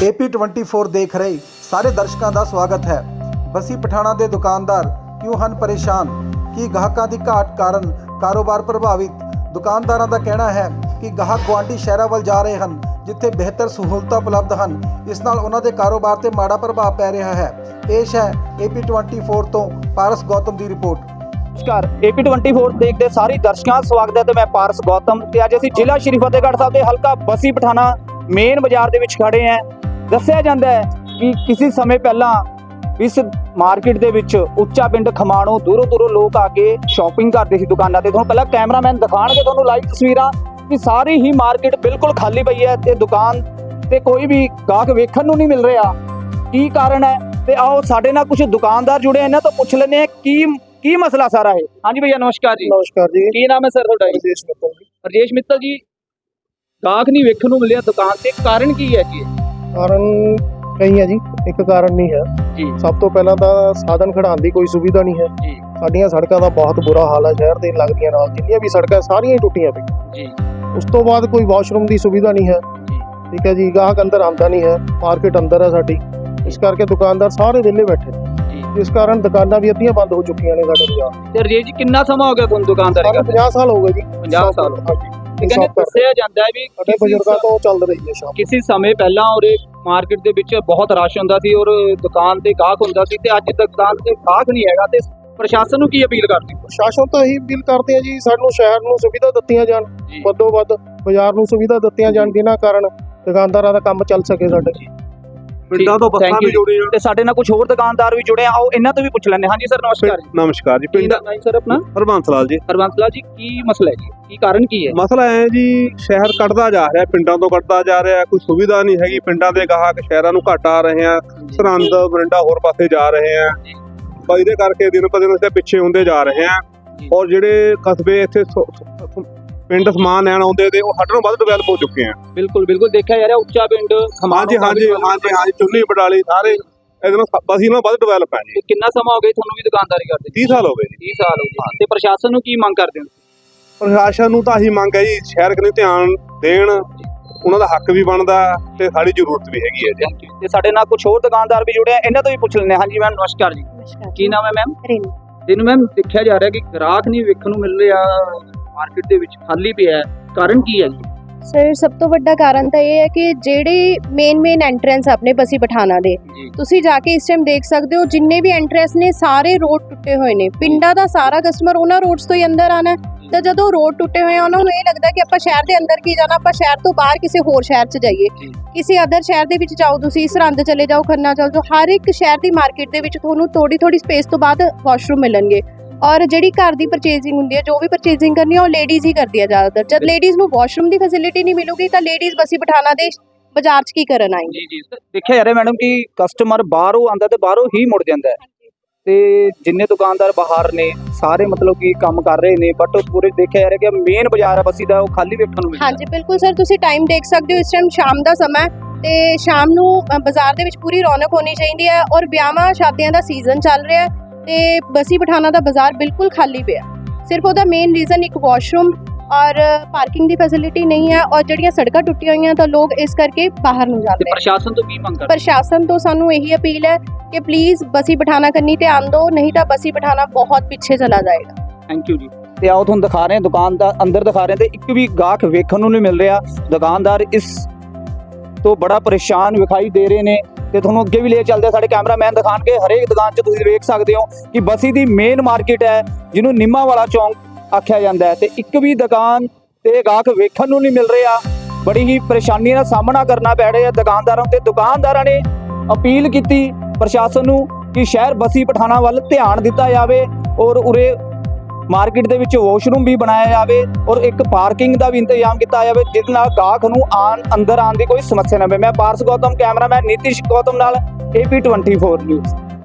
AP24 ਦੇਖ ਰਹੇ, ਸਾਰੇ ਦਰਸ਼ਕਾਂ ਦਾ ਸਵਾਗਤ ਹੈ। ਬਸੀ ਪਠਾਣਾ ਦੇ ਦੁਕਾਨਦਾਰ ਕਿਉਂ ਹਨ ਪਰੇਸ਼ਾਨ? ਕੀ ਗਾਹਕਾਂ ਦੀ ਘਾਟ ਕਾਰਨ ਕਾਰੋਬਾਰ ਪ੍ਰਭਾਵਿਤ? ਦੁਕਾਨਦਾਰਾਂ ਦਾ ਕਹਿਣਾ ਹੈ ਕਿ ਗਾਹਕ ਗੁਆਂਢੀ ਸ਼ਹਿਰਾਂ ਵੱਲ ਜਾ ਰਹੇ ਹਨ, ਜਿੱਥੇ ਬਿਹਤਰ ਸਹੂਲਤਾਂ ਉਪਲਬਧ ਹਨ। ਇਸ ਨਾਲ ਉਹਨਾਂ ਦੇ ਕਾਰੋਬਾਰ ਤੇ ਮਾੜਾ ਪ੍ਰਭਾਵ ਪੈ ਰਿਹਾ ਹੈ। ਪੇਸ਼ ਹੈ AP24 ਤੋਂ ਪਾਰਸ ਗੌਤਮ ਦੀ ਰਿਪੋਰਟ। ਨਮਸਕਾਰ AP24 ਦੇਖਦੇ ਸਾਰੇ ਦਰਸ਼ਕਾਂ ਦਾ ਸਵਾਗਤ ਹੈ ਤੇ ਮੈਂ ਪਾਰਸ ਗੌਤਮ। ਤੇ ਅੱਜ ਅਸੀਂ ਜ਼ਿਲ੍ਹਾ ਸ਼੍ਰੀ ਫਤਿਹਗੜ੍ਹ ਸਾਹਿਬ ਦੇ ਹਲਕਾ ਬਸੀ ਪਠਾਣਾ ਮੇਨ ਬਾਜ਼ਾਰ ਦੇ ਵਿੱਚ ਖੜੇ ਹਾਂ। ਦੱਸਿਆ ਜਾਂਦਾ ਹੈ ਕਿ ਕਿਸੇ ਸਮੇਂ ਪਹਿਲਾਂ ਇਸ ਮਾਰਕੀਟ ਦੇ ਵਿੱਚ ਉੱਚਾ ਪਿੰਡ ਖਮਾਣੋਂ ਦੂਰੋਂ ਦੂਰੋਂ ਲੋਕ ਆ ਕੇ ਸ਼ਾਪਿੰਗ ਕਰਦੇ ਸੀ ਦੁਕਾਨਾਂ ਤੇ। ਤੁਹਾਨੂੰ ਪਹਿਲਾਂ ਕੈਮਰਾਮੈਨ ਦਿਖਾਣਗੇ ਤੁਹਾਨੂੰ ਲਾਈਵ ਤਸਵੀਰਾਂ ਕਿ ਸਾਰੀ ਹੀ ਮਾਰਕੀਟ ਬਿਲਕੁਲ ਖਾਲੀ ਪਈ ਹੈ ਤੇ ਦੁਕਾਨ ਤੇ ਕੋਈ ਵੀ ਗਾਹਕ ਵੇਖਣ ਨੂੰ ਨਹੀਂ ਮਿਲ ਰਿਹਾ। ਕੀ ਕਾਰਨ ਹੈ? ਤੇ ਆਓ ਸਾਡੇ ਨਾਲ ਕੁਝ ਦੁਕਾਨਦਾਰ ਜੁੜੇ ਇਹਨਾਂ ਤੋਂ ਪੁੱਛ ਲੈਂਦੇ ਹਾਂ ਕੀ ਕੀ ਮਸਲਾ ਸਾਰਾ ਹੈ ਹਾਂਜੀ ਭਈਆ ਨਮਸਕਾਰ ਜੀ। ਨਮਸਕਾਰ ਜੀ। ਕੀ ਨਾਮ ਹੈ ਸਰ ਤੁਹਾਡਾ ਵਿਦੇਸ਼ ਮਿੱਤਲ ਜੀ। ਰਜੇਸ਼ ਮਿੱਤਲ ਜੀ ਗਾਹਕ ਨਹੀਂ ਵੇਖਣ ਨੂੰ ਮਿਲਿਆ ਦੁਕਾਨ ਤੇ। ਕਾਰਨ ਕੀ ਹੈ ਜੀ ਕਾਰਨ ਕਈ ਹੈ ਜੀ ਇੱਕ ਕਾਰਨ ਨਹੀਂ ਹੈ। ਜੀ। ਸਭ ਤੋਂ ਪਹਿਲਾਂ ਤਾਂ ਸਾਧਨ ਖੜਾਉਣ ਦੀ ਕੋਈ ਸੁਵਿਧਾ ਨਹੀਂ ਹੈ। ਜੀ। ਸਾਡੀਆਂ ਸੜਕਾਂ ਦਾ ਬਹੁਤ ਬੁਰਾ ਹਾਲ ਹੈ ਸ਼ਹਿਰ ਦੇ ਲੱਗਦੀਆਂ ਨਾਲ ਜਿੰਨੀਆਂ ਵੀ ਸੜਕਾਂ ਸਾਰੀਆਂ ਹੀ ਟੁੱਟੀਆਂ ਪਈਆਂ। ਜੀ। ਉਸ ਤੋਂ ਬਾਅਦ ਕੋਈ ਵਾਸ਼ਰੂਮ ਦੀ ਸੁਵਿਧਾ ਨਹੀਂ ਹੈ। ਜੀ। ਠੀਕ ਹੈ ਜੀ ਗਾਹਕ ਅੰਦਰ ਆਉਂਦਾ ਨਹੀਂ ਹੈ ਮਾਰਕੀਟ ਅੰਦਰ ਹੈ ਸਾਡੀ। ਇਸ ਕਰਕੇ ਦੁਕਾਨਦਾਰ ਸਾਰੇ ਵਿਹਲੇ ਬੈਠੇ ਨੇ। ਜੀ। ਜਿਸ ਕਾਰਨ ਦੁਕਾਨਾਂ ਵੀ ਅੱਧੀਆਂ ਬੰਦ ਹੋ ਚੁੱਕੀਆਂ ਨੇ ਸਾਡੇ ਬਾਜ਼ਾਰ ਤੇ ਰਜੇਸ਼ ਜੀ ਕਿੰਨਾ ਸਮਾਂ ਹੋ ਗਿਆ ਤੁਹਾਨੂੰ ਦੁਕਾਨਦਾਰੀ ਕਰਦੇ 50 ਸਾਲ ਹੋ ਗਏ ਜੀ। 50 ਸਾਲ। ਤੇ ਕਹਿੰਦੇ ਸ਼ਾਪ ਕਰਦੇ। ਦੱਸਿਆ ਜਾਂਦਾ ਹੈ ਵੀ ਸਾਡੇ ਕਿਸੇ ਬਜ਼ੁਰਗਾਂ ਸ- ਤੋਂ ਚੱਲ ਰਹੀ ਹੈ ਸ਼ਾਪ ਕਿਸੇ ਸਮੇਂ ਪਹਿਲਾਂ ਉਰੇ ਮਾਰਕੀਟ ਦੇ ਵਿੱਚ ਬਹੁਤ ਰਸ਼ ਹੁੰਦਾ ਸੀ ਔਰ ਦੁਕਾਨ ਤੇ ਗਾਹਕ ਹੁੰਦਾ ਸੀ ਤੇ ਅੱਜ ਦੁਕਾਨ ਤੇ ਗਾਹਕ ਨਹੀਂ ਹੈਗਾ ਤੇ ਪ੍ਰਸ਼ਾਸਨ ਨੂੰ ਕੀ ਅਪੀਲ ਕਰਦੇ ਹੋ? ਪ੍ਰਸ਼ਾਸਨ ਤੋਂ ਇਹੀ ਅਪੀਲ ਕਰਦੇ ਆ ਜੀ ਸਾਨੂੰ ਸ਼ਹਿਰ ਨੂੰ ਸੁਵਿਧਾ ਦਿੱਤੀਆਂ ਜਾਣ ਵੱਧੋ ਵੱਧ ਬਾਜ਼ਾਰ ਨੂੰ ਸੁਵਿਧਾ ਦਿੱਤੀਆਂ ਜਾਣ ਜਿਨ੍ਹਾਂ ਕਾਰਨ ਦੁਕਾਨਦਾਰਾਂ ਦਾ ਕੰਮ ਚੱਲ ਸਕੇ ਸਾਡੇ। ਪਿੰਡਾਂ ਤੋਂ ਬੱਸਾਂ ਵੀ ਜੁੜੀਆਂ ਤੇ ਸਾਡੇ ਨਾਲ ਕੁਝ ਹੋਰ ਦੁਕਾਨਦਾਰ ਵੀ ਜੁੜੇ ਆ ਆਓ ਇਹਨਾਂ ਤੋਂ ਵੀ ਪੁੱਛ ਲੈਂਦੇ ਹਾਂ। ਹਾਂਜੀ ਸਰ ਨਮਸਕਾਰ ਜੀ ਨਮਸਕਾਰ ਜੀ ਪਿੰਡ ਨਾਮ ਹੈ ਸਰ ਆਪਣਾ? ਹਰਬੰਸ ਲਾਲ ਜੀ। ਹਰਵੰਸ ਲਾਲ ਜੀ ਕੀ ਮਸਲਾ ਹੈ ਜੀ? ਕੀ ਕਾਰਨ ਕੀ ਹੈ? ਮਸਲਾ ਹੈ ਜੀ ਸ਼ਹਿਰ ਕੱਢਦਾ ਜਾ ਰਿਹਾ ਪਿੰਡਾਂ ਤੋਂ ਕੱਢਦਾ ਜਾ ਰਿਹਾ ਕੋਈ ਸੁਵਿਧਾ ਨਹੀਂ ਹੈਗੀ। ਪਿੰਡਾਂ ਦੇ ਗਾਹਕ ਸ਼ਹਿਰਾਂ ਨੂੰ ਘਟ ਆ ਰਹੇ ਆ ਸਰਹੰਦ ਬਰਿੰਡਾ ਹੋਰ ਪਾਸੇ ਜਾ ਰਹੇ ਆ। ਇਹਦੇ ਕਰਕੇ ਦਿਨ ਪਰ ਦਿਨ ਅਸੀਂ ਪਿੱਛੇ ਹੁੰਦੇ ਜਾ ਰਹੇ ਆ। ਜੀ। ਔਰ ਜਿਹੜੇ ਕਸਬੇ ਇੱਥੇ ਪਿੰਡ ਸਮਾਨ ਲੈਣ ਆਉਂਦੇ ਤੇ ਉਹ ਸਾਡੇ ਨਾਲੋਂ ਵੱਧ ਡਿਵੈਲਪ ਹੋ ਚੁੱਕੇ ਆ। ਬਿਲਕੁਲ ਬਿਲਕੁਲ ਦੇਖਿਆ ਜਾ ਰਿਹਾ ਉੱਚਾ ਪਿੰਡ ਖਮਾਣੋਂ ਹਾਂਜੀ ਹਾਂਜੀ ਹਾਂਜੀ ਹਾਂਜੀ ਚੁੰਨੀ ਬਡਾਲੀ ਸਾਰੇ ਇਹਦੇ ਨਾਲ ਸ- ਅਸੀਂ ਨਾਲ ਵੱਧ ਡਿਵੈਲਪ ਆ ਜੀ। ਕਿੰਨਾ ਸਮਾਂ ਹੋ ਗਿਆ ਜੀ ਤੁਹਾਨੂੰ ਵੀ ਦੁਕਾਨਦਾਰੀ ਕਰਦੇ 30 ਸਾਲ ਹੋ ਗਏ ਜੀ। 30 ਸਾਲ ਹੋ ਗਏ। ਤੇ ਪ੍ਰਸ਼ਾਸਨ ਨੂੰ ਕੀ ਮੰਗ ਕਰਦੇ ਹੋ? ਪ੍ਰਸ਼ਾਸਨ ਨੂੰ ਤਾਂ ਅਸੀਂ ਮੰਗ ਹੈ ਜੀ ਸ਼ਹਿਰ ਕਨੇ ਧਿਆਨ ਦੇਣ। ਉਹਨਾਂ ਦਾ ਹੱਕ ਵੀ ਬਣਦਾ ਤੇ ਸਾਡੀ ਜ਼ਰੂਰਤ ਵੀ ਹੈਗੀ ਹੈ ਜੀ। ਥੈਂਕ ਯੂ ਤੇ ਸਾਡੇ ਨਾਲ ਕੁਝ ਹੋਰ ਦੁਕਾਨਦਾਰ ਵੀ ਜੁੜੇ ਆ ਇਹਨਾਂ ਤੋਂ ਵੀ ਪੁੱਛ ਲੈਂਦੇ ਹਾਂ। ਹਾਂਜੀ ਮੈਮ ਨਮਸਕਾਰ ਜੀ। ਨਮਸਕਾਰ। ਕੀ ਨਾਮ ਹੈ ਮੈਮ ਰੇਨੂ। ਦਿਨ ਮੈਮ ਦੇਖਿਆ ਜਾ ਰਿਹਾ ਕਿ ਗ੍ਰਾਹਕ ਨਹੀਂ ਵੇਖਣ ਨੂੰ ਮਿਲ ਰਿਹਾ। ਮਾਰਕੀਟ ਦੇ ਵਿੱਚ ਖਾਲੀ ਪਿਆ ਹੈ ਕਾਰਨ ਕੀ ਹੈ ਜੀ? ਸਰ ਸਭ ਤੋਂ ਵੱਡਾ ਕਾਰਨ ਤਾਂ ਇਹ ਹੈ ਕਿ ਜਿਹੜੇ ਮੇਨ ਮੇਨ ਐਂਟਰੈਂਸ ਆਪਣੇ ਬਸੀ ਪਠਾਣਾ ਦੇ ਤੁਸੀਂ ਜਾ ਕੇ ਇਸ ਟਾਈਮ ਦੇਖ ਸਕਦੇ ਹੋ ਜਿੰਨੇ ਵੀ ਐਂਟਰੈਂਸ ਨੇ ਸਾਰੇ ਰੋਡ ਟੁੱਟੇ ਹੋਏ ਨੇ। ਪਿੰਡਾਂ ਦਾ ਸਾਰਾ ਕਸਟਮਰ ਉਹਨਾਂ ਰੋਡਸ ਤੋਂ ਹੀ ਅੰਦਰ ਆਣਾ ਤਾਂ ਜਦੋਂ ਰੋਡ ਟੁੱਟੇ ਹੋਏ ਆ ਉਹਨਾਂ ਨੂੰ ਇਹ ਲੱਗਦਾ ਕਿ ਆਪਾਂ ਸ਼ਹਿਰ ਦੇ ਅੰਦਰ ਕੀ ਜਾਣਾ ਆਪਾਂ ਸ਼ਹਿਰ ਤੋਂ ਬਾਹਰ ਕਿਸੇ ਹੋਰ ਸ਼ਹਿਰ 'ਚ ਜਾਈਏ। ਕਿਸੇ ਅਦਰ ਸ਼ਹਿਰ ਦੇ ਵਿੱਚ ਜਾਓ ਤੁਸੀਂ ਸਰਹੰਦ ਚਲੇ ਜਾਓ ਖੰਨਾ ਚਲ ਜਾਓ ਹਰ ਇੱਕ ਸ਼ਹਿਰ ਦੀ ਮਾਰਕੀਟ ਦੇ ਵਿੱਚ ਤੁਹਾਨੂੰ ਥੋੜੀ ਥੋੜੀ ਸਪੇਸ ਤੋਂ ਬਾਅਦ ਵਾਸ਼ਰੂਮ ਮਿਲਣਗੇ। ਔਰ ਜਿਹੜੀ ਘਰ ਦੀ ਪਰਚੇਜ਼ਿੰਗ ਹੁੰਦੀ ਹੈ ਜੋ ਵੀ ਪਰਚੇਜ਼ਿੰਗ ਕਰਨੀ ਹੈ ਉਹ ਲੇਡੀਜ਼ ਹੀ ਕਰਦੀ ਹੈ ਜ਼ਿਆਦਾਤਰ। ਜਦ ਲੇਡੀਜ਼ ਨੂੰ ਵਾਸ਼ਰੂਮ ਦੀ ਫੈਸਿਲਿਟੀ ਨਹੀਂ ਮਿਲੂਗੀ ਤਾਂ ਲੇਡੀਜ਼ ਬਸੀ ਪਠਾਣਾ ਦੇ ਬਾਜ਼ਾਰ 'ਚ ਕੀ ਕਰਨ ਆਏਂਗੇ ਜੀ ਜੀ ਸਰ, ਦੇਖਿਆ ਰਿਹਾ ਮੈਡਮ ਕਿ ਕਸਟਮਰ ਬਾਹਰੋਂ ਆਂਦਾ ਤੇ ਬਾਹਰੋਂ ਹੀ ਮੁੜ ਜਾਂਦਾ ਹੈ। ਤੇ ਜਿੰਨੇ ਦੁਕਾਨਦਾਰ ਬਾਹਰ ਨੇ ਸਾਰੇ ਮਤਲਬ ਕਿ ਕੰਮ ਕਰ ਰਹੇ ਨੇ ਬਟ ਪੂਰੇ ਦੇਖਿਆ ਰਿਹਾ ਕਿ ਮੇਨ ਬਾਜ਼ਾਰ ਹੈ ਬਸੀ ਦਾ ਉਹ ਖਾਲੀ ਵੇਖਣ ਨੂੰ ਮਿਲਦਾ। ਹਾਂਜੀ ਬਿਲਕੁਲ ਸਰ ਤੁਸੀਂ ਟਾਈਮ ਦੇਖ ਸਕਦੇ ਹੋ ਇਸ ਟਾਈਮ ਸ਼ਾਮ ਦਾ ਸਮਾਂ ਤੇ ਸ਼ਾਮ ਨੂੰ ਬਾਜ਼ਾਰ ਦੇ ਵਿੱਚ ਪੂਰੀ ਰੌਣਕ ਹੋਣੀ ਚਾਹੀਦੀ ਹੈ ਔਰ ਵਿਆਹਾਂ ਸ਼ਾਦੀਆਂ ਦਾ ਸੀਜ਼ਨ ਚੱਲ ਰਿਹਾ ਹੈ। ਤੇ ਬਸੀ ਪਠਾਣਾ ਦਾ ਬਾਜ਼ਾਰ ਬਿਲਕੁਲ ਖਾਲੀ ਪਿਆ। ਸਿਰਫ ਉਹਦਾ ਮੇਨ ਰੀਜ਼ਨ ਇੱਕ ਵਾਸ਼ਰੂਮ ਔਰ ਪਾਰਕਿੰਗ ਦੀ ਫੈਸਿਲਿਟੀ ਨਹੀਂ ਹੈ ਔਰ ਜਿਹੜੀਆਂ ਸੜਕਾਂ ਟੁੱਟੀਆਂ ਹੋਈਆਂ ਤਾਂ ਲੋਕ ਇਸ ਕਰਕੇ ਬਾਹਰ ਨੂੰ ਜਾਂਦੇ ਹਨ ਪ੍ਰਸ਼ਾਸਨ ਤੋਂ ਕੀ ਮੰਗ ਕਰਦੇ? ਪ੍ਰਸ਼ਾਸਨ ਤੋਂ ਸਾਨੂੰ ਇਹੀ ਅਪੀਲ ਹੈ ਕਿ ਪਲੀਜ਼ ਬਸੀ ਪਠਾਣਾ ਕੰਨੀ ਧਿਆਨ ਦਿਓ ਨਹੀਂ ਤਾਂ ਬਸੀ ਪਠਾਣਾ ਬਹੁਤ ਪਿੱਛੇ ਚਲਾ ਜਾਏਗਾ। ਥੈਂਕ ਯੂ ਜੀ। ਤੇ ਆਓ ਤੁਹਾਨੂੰ ਦਿਖਾ ਰਹੇ ਹਾਂ ਦੁਕਾਨ ਦਾ ਅੰਦਰ ਦਿਖਾ ਰਹੇ ਹਾਂ ਤੇ ਇੱਕ ਵੀ ਗਾਹਕ ਵੇਖਣ ਨੂੰ ਨਹੀਂ ਮਿਲ ਰਿਹਾ। ਦੁਕਾਨਦਾਰ ਇਸ ਤੋਂ ਬੜਾ ਪਰੇਸ਼ਾਨ ਵਿਖਾਈ ਦੇ ਰਹੇ ਨੇ। ਤੇ ਤੁਹਾਨੂੰ ਅੱਗੇ ਵੀ ਲੈ ਚੱਲਦੇ ਆ ਸਾਡੇ ਕੈਮਰਾਮੈਨ ਦਿਖਾਣਗੇ। ਹਰੇਕ ਦੁਕਾਨ 'ਚ ਤੁਸੀਂ ਵੇਖ ਸਕਦੇ ਹੋ ਕਿ ਬਸੀ ਦੀ ਮੇਨ ਮਾਰਕੀਟ ਹੈ, ਜਿਹਨੂੰ ਨਿੰਮਾ ਵਾਲਾ ਚੌਂਕ ਆਖਿਆ ਜਾਂਦਾ ਹੈ। ਤੇ ਇੱਕ ਵੀ ਦੁਕਾਨ ਤੇ ਗਾਹਕ ਵੇਖਣ ਨੂੰ ਨਹੀਂ ਮਿਲ ਰਿਹਾ। ਬੜੀ ਹੀ ਪਰੇਸ਼ਾਨੀ ਦਾ ਸਾਹਮਣਾ ਕਰਨਾ ਪੈ ਰਿਹਾ ਦੁਕਾਨਦਾਰਾਂ ਨੂੰ ਤੇ ਦੁਕਾਨਦਾਰਾਂ ਨੇ ਅਪੀਲ ਕੀਤੀ ਪ੍ਰਸ਼ਾਸਨ ਨੂੰ ਕਿ ਸ਼ਹਿਰ ਬਸੀ ਪਠਾਣਾ ਵੱਲ ਧਿਆਨ ਦਿੱਤਾ ਜਾਵੇ ਔਰ ਉਰੇ ਮਾਰਕੀਟ ਦੇ ਵਿੱਚ ਵਾਸ਼ਰੂਮ ਵੀ ਬਣਾਇਆ ਜਾਵੇ ਔਰ ਇੱਕ ਪਾਰਕਿੰਗ ਦਾ ਵੀ ਇੰਤਜ਼ਾਮ ਕੀਤਾ ਜਾਵੇ, ਜਿਸ ਨਾਲ ਗਾਹਕ ਨੂੰ ਆਣ ਅੰਦਰ ਆਉਣ ਦੀ ਕੋਈ ਸਮੱਸਿਆ ਨਾ ਪਵੇ। ਮੈਂ ਪਾਰਸ ਗੌਤਮ, ਕੈਮਰਾਮੈਨ ਨੀਤਿਸ਼ ਗੌਤਮ ਨਾਲ AP24 ਨਿਊਜ਼